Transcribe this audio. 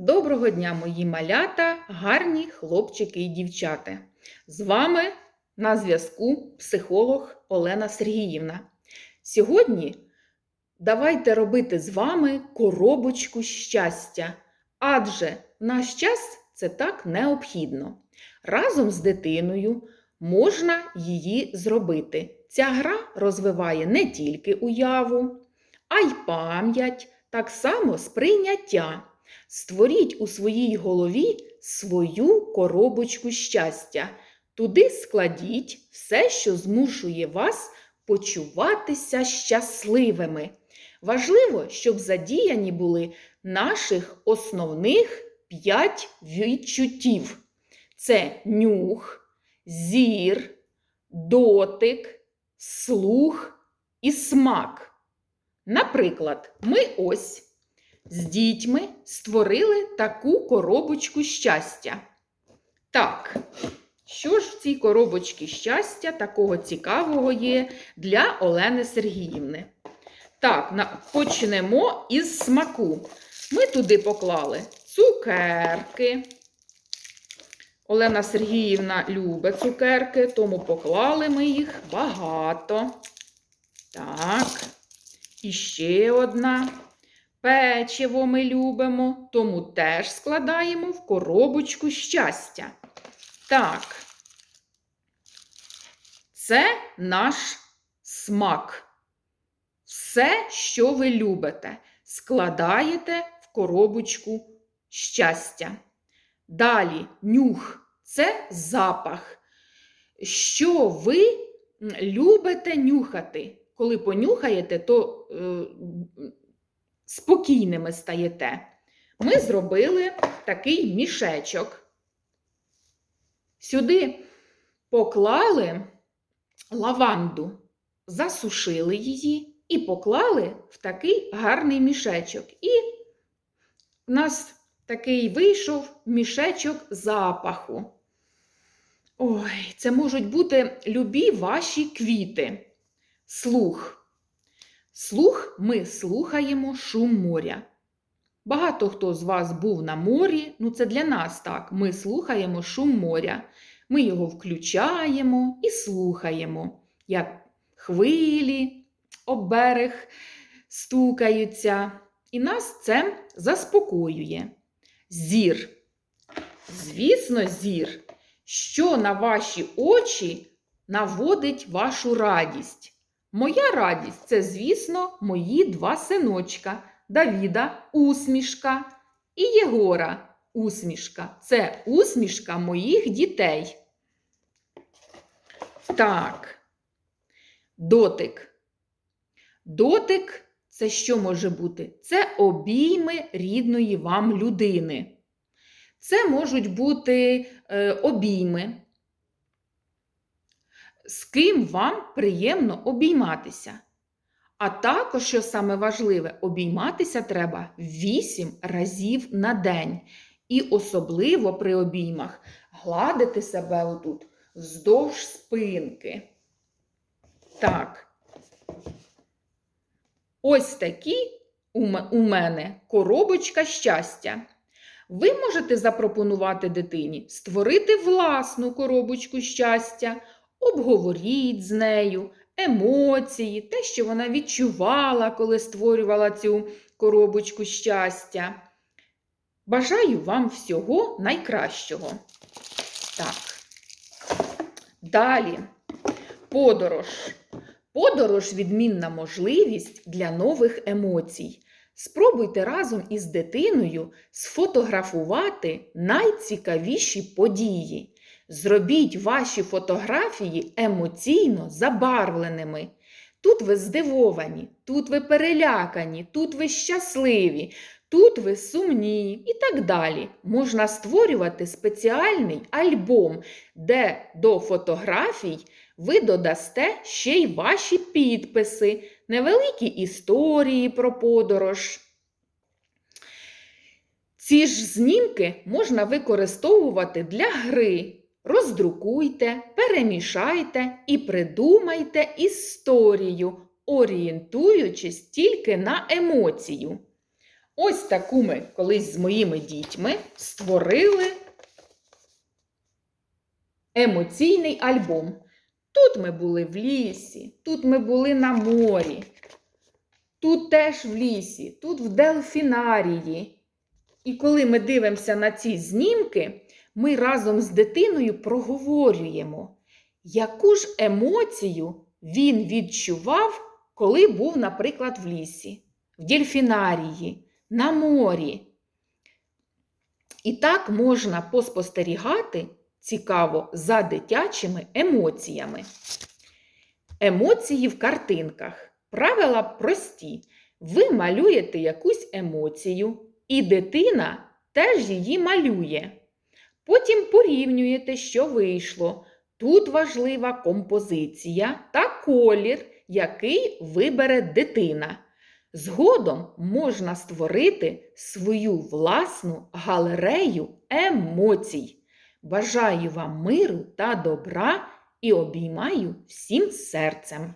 Доброго дня, мої малята, гарні хлопчики і дівчата. З вами на зв'язку психолог Олена Сергіївна. Сьогодні давайте робити з вами коробочку щастя, адже наш час це так необхідно. Разом з дитиною можна її зробити. Ця гра розвиває не тільки уяву, а й пам'ять, так само сприйняття. Створіть у своїй голові свою коробочку щастя. Туди складіть все, що змушує вас почуватися щасливими. Важливо, щоб задіяні були наших основних п'ять відчуттів: це нюх, зір, дотик, слух і смак. Наприклад, ми ось з дітьми створили таку коробочку щастя. Так, що ж в цій коробочці щастя такого цікавого є для Олени Сергіївни? Так, почнемо із смаку. Ми туди поклали цукерки. Олена Сергіївна любить цукерки, тому поклали ми їх багато. Так, і ще одна. Печиво ми любимо, тому теж складаємо в коробочку щастя. Так, це наш смак. Все, що ви любите, складаєте в коробочку щастя. Далі нюх це запах. Що ви любите нюхати? Коли понюхаєте, то е, спокійними стаєте. Ми зробили такий мішечок. Сюди поклали лаванду, засушили її і поклали в такий гарний мішечок. І в нас такий вийшов мішечок запаху. Ой, це можуть бути любі ваші квіти. Слух. Слух ми слухаємо шум моря. Багато хто з вас був на морі, ну це для нас так. Ми слухаємо шум моря. Ми його включаємо і слухаємо, як хвилі об берег стукаються. І нас це заспокоює. Зір. Звісно, зір, що на ваші очі наводить вашу радість. Моя радість це, звісно, мої два синочка Давіда усмішка і Єгора усмішка. Це усмішка моїх дітей. Так. Дотик. Дотик це що може бути? Це обійми рідної вам людини. Це можуть бути е, обійми з ким вам приємно обійматися. А також, що саме важливе, обійматися треба 8 разів на день. І особливо при обіймах гладити себе отут вздовж спинки. Так. Ось такі у мене коробочка щастя. Ви можете запропонувати дитині створити власну коробочку щастя, обговоріть з нею емоції, те, що вона відчувала, коли створювала цю коробочку щастя. Бажаю вам всього найкращого. Так. Далі. Подорож. Подорож відмінна можливість для нових емоцій. Спробуйте разом із дитиною сфотографувати найцікавіші події. Зробіть ваші фотографії емоційно забарвленими. Тут ви здивовані, тут ви перелякані, тут ви щасливі, тут ви сумні і так далі. Можна створювати спеціальний альбом, де до фотографій ви додасте ще й ваші підписи, невеликі історії про подорож. Ці ж знімки можна використовувати для гри. Роздрукуйте, перемішайте і придумайте історію, орієнтуючись тільки на емоцію. Ось таку ми колись з моїми дітьми створили емоційний альбом. Тут ми були в лісі, тут ми були на морі, тут теж в лісі, тут в дельфінарії. І коли ми дивимося на ці знімки, ми разом з дитиною проговорюємо, яку ж емоцію він відчував, коли був, наприклад, в лісі, в дельфінарії, на морі. І так можна поспостерігати цікаво за дитячими емоціями. Емоції в картинках. Правила прості. Ви малюєте якусь емоцію, і дитина теж її малює. Потім порівнюєте, що вийшло. Тут важлива композиція та колір, який вибере дитина. Згодом можна створити свою власну галерею емоцій. Бажаю вам миру та добра і обіймаю всім серцем.